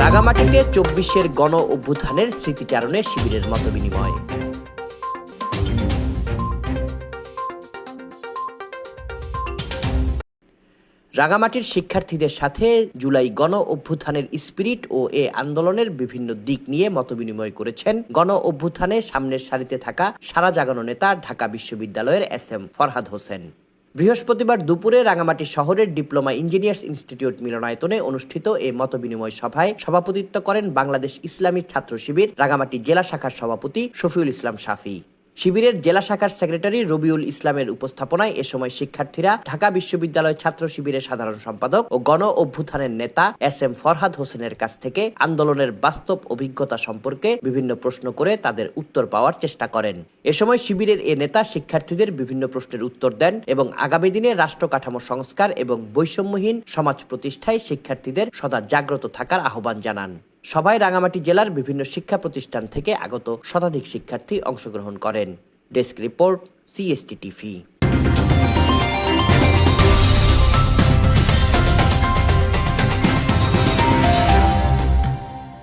রাগামাটিতে চব্বিশের গণ অভ্যুত্থানের স্মৃতিচারণে শিবিরের মতবিনিময় রাগামাটির শিক্ষার্থীদের সাথে জুলাই গণ অভ্যুত্থানের স্পিরিট ও এ আন্দোলনের বিভিন্ন দিক নিয়ে মতবিনিময় করেছেন গণ অভ্যুত্থানে সামনের সারিতে থাকা সারা জাগানো নেতা ঢাকা বিশ্ববিদ্যালয়ের এস এম ফরহাদ হোসেন। বৃহস্পতিবার দুপুরে রাঙামাটি শহরের ডিপ্লোমা ইঞ্জিনিয়ার্স ইনস্টিটিউট মিলনায়তনে অনুষ্ঠিত এই মতবিনিময় সভায় সভাপতিত্ব করেন বাংলাদেশ ইসলামী ছাত্র শিবির, রাঙামাটি জেলা শাখার সভাপতি শফিউল ইসলাম শাফি। শিবিরের জেলা শাখার সেক্রেটারি রবিউল ইসলামের উপস্থাপনায় এ সময় শিক্ষার্থীরা, ঢাকা বিশ্ববিদ্যালয় ছাত্র শিবিরের সাধারণ সম্পাদক ও গণ অভ্যুত্থানের নেতা এস এম ফরহাদ হোসেনের কাছ থেকে আন্দোলনের বাস্তব অভিজ্ঞতা সম্পর্কে বিভিন্ন প্রশ্ন করে তাদের উত্তর পাওয়ার চেষ্টা করেন। এ সময় শিবিরের এ নেতা শিক্ষার্থীদের বিভিন্ন প্রশ্নের উত্তর দেন এবং আগামী দিনে রাষ্ট্র কাঠামো সংস্কার এবং বৈষম্যহীন সমাজ প্রতিষ্ঠায় শিক্ষার্থীদের সদা জাগ্রত থাকার আহ্বান জানান। সভায় রাঙামাটি জেলার বিভিন্ন শিক্ষা প্রতিষ্ঠান থেকে আগত শতাধিক শিক্ষার্থী অংশগ্রহণ করেন। Desk report CST TV